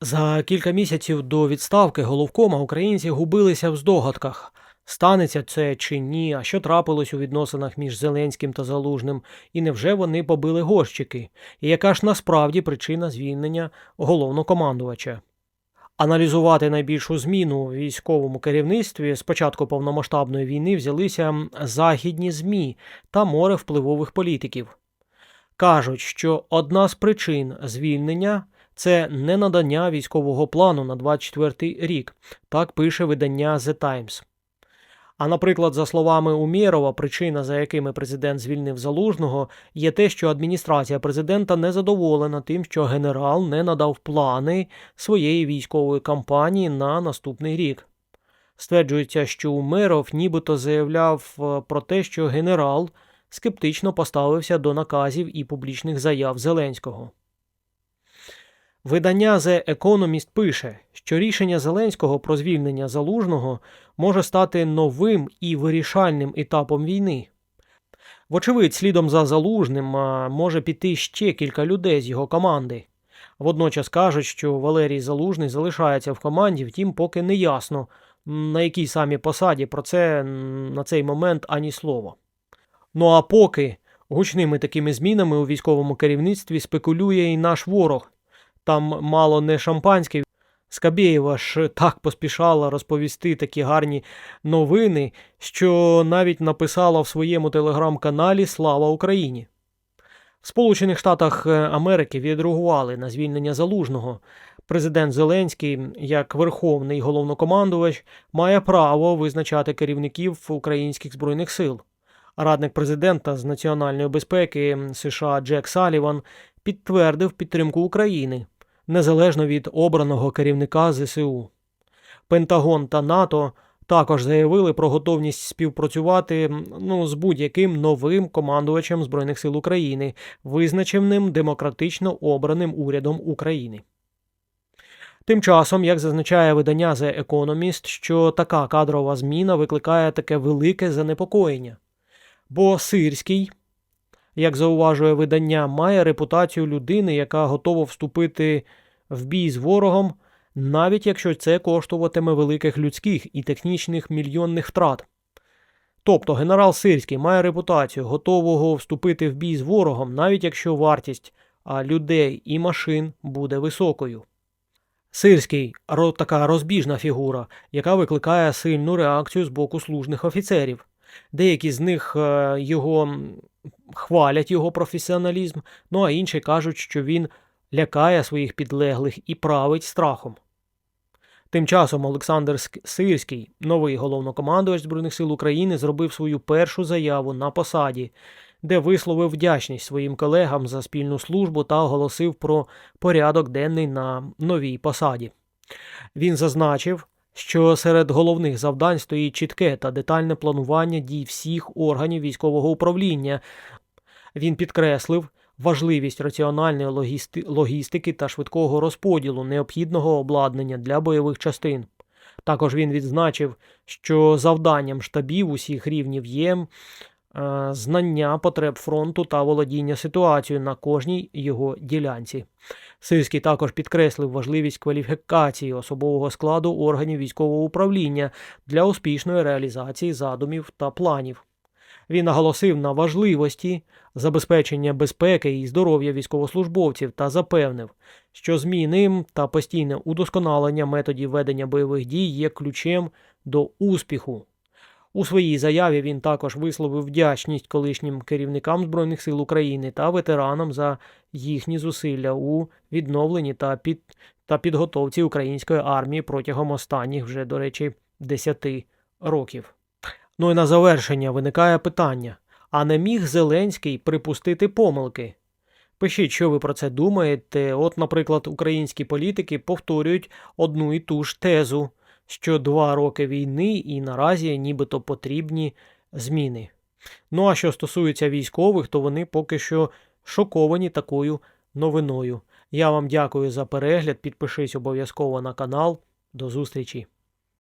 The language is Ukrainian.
За кілька місяців до відставки головкома українці губилися в здогадках. Станеться це чи ні, а що трапилось у відносинах між Зеленським та Залужним, і невже вони побили горщики? І яка ж насправді причина звільнення головнокомандувача? Аналізувати найбільшу зміну у військовому керівництві з початку повномасштабної війни взялися західні ЗМІ та море впливових політиків. Кажуть, що одна з причин звільнення це не надання військового плану на 24 рік, так пише видання The Times. А наприклад, за словами Умєрова, причина, за якими президент звільнив залужного, є те, що адміністрація президента не задоволена тим, що генерал не надав плани своєї військової кампанії на наступний рік. Стверджується, що Умеров нібито заявляв е, про те, що генерал скептично поставився до наказів і публічних заяв Зеленського. Видання The Economist пише, що рішення Зеленського про звільнення залужного може стати новим і вирішальним етапом війни. Вочевидь, слідом за залужним може піти ще кілька людей з його команди. Водночас кажуть, що Валерій Залужний залишається в команді, втім, поки не ясно, на якій самі посаді про це на цей момент ані слова. Ну а поки гучними такими змінами у військовому керівництві спекулює і наш ворог. Там мало не шампанське. Скабєєва ж так поспішала розповісти такі гарні новини, що навіть написала в своєму телеграм-каналі Слава Україні. В Сполучених Штатах е, Америки відреагували на звільнення залужного. Президент Зеленський, як верховний головнокомандувач, має право визначати керівників українських збройних сил. Радник президента з національної безпеки США Джек Саліван підтвердив підтримку України незалежно від обраного керівника ЗСУ. Пентагон та НАТО також заявили про готовність співпрацювати ну, з будь-яким новим командувачем Збройних сил України, визначеним демократично обраним урядом України. Тим часом, як зазначає видання The Economist, що така кадрова зміна викликає таке велике занепокоєння. Бо Сирський, як зауважує видання, має репутацію людини, яка готова вступити в бій з ворогом, навіть якщо це коштуватиме великих людських і технічних мільйонних втрат. Тобто генерал Сирський має репутацію готового вступити в бій з ворогом, навіть якщо вартість людей і машин буде високою. Сирський така розбіжна фігура, яка викликає сильну реакцію з боку служних офіцерів. Деякі з них е, його хвалять його професіоналізм, ну а інші кажуть, що він лякає своїх підлеглих і править страхом. Тим часом Олександр Сирський, новий головнокомандувач Збройних сил України, зробив свою першу заяву на посаді, де висловив вдячність своїм колегам за спільну службу та оголосив про порядок денний на новій посаді. Він зазначив, що серед головних завдань стоїть чітке та детальне планування дій всіх органів військового управління. Він підкреслив важливість раціональної логісти- логістики та швидкого розподілу необхідного обладнання для бойових частин. Також він відзначив, що завданням штабів усіх рівнів є е, знання потреб фронту та володіння ситуацією на кожній його ділянці. Сирський також підкреслив важливість кваліфікації особового складу органів військового управління для успішної реалізації задумів та планів. Він наголосив на важливості забезпечення безпеки і здоров'я військовослужбовців та запевнив, що зміни та постійне удосконалення методів ведення бойових дій є ключем до успіху. У своїй заяві він також висловив вдячність колишнім керівникам Збройних сил України та ветеранам за їхні зусилля у відновленні та, під, та підготовці української армії протягом останніх вже, до речі, 10 років. Ну і на завершення виникає питання: а не міг Зеленський припустити помилки? Пишіть, що ви про це думаєте. От, наприклад, українські політики повторюють одну і ту ж тезу, що два роки війни і наразі нібито потрібні зміни. Ну а що стосується військових, то вони поки що шоковані такою новиною. Я вам дякую за перегляд. Підпишись обов'язково на канал. До зустрічі!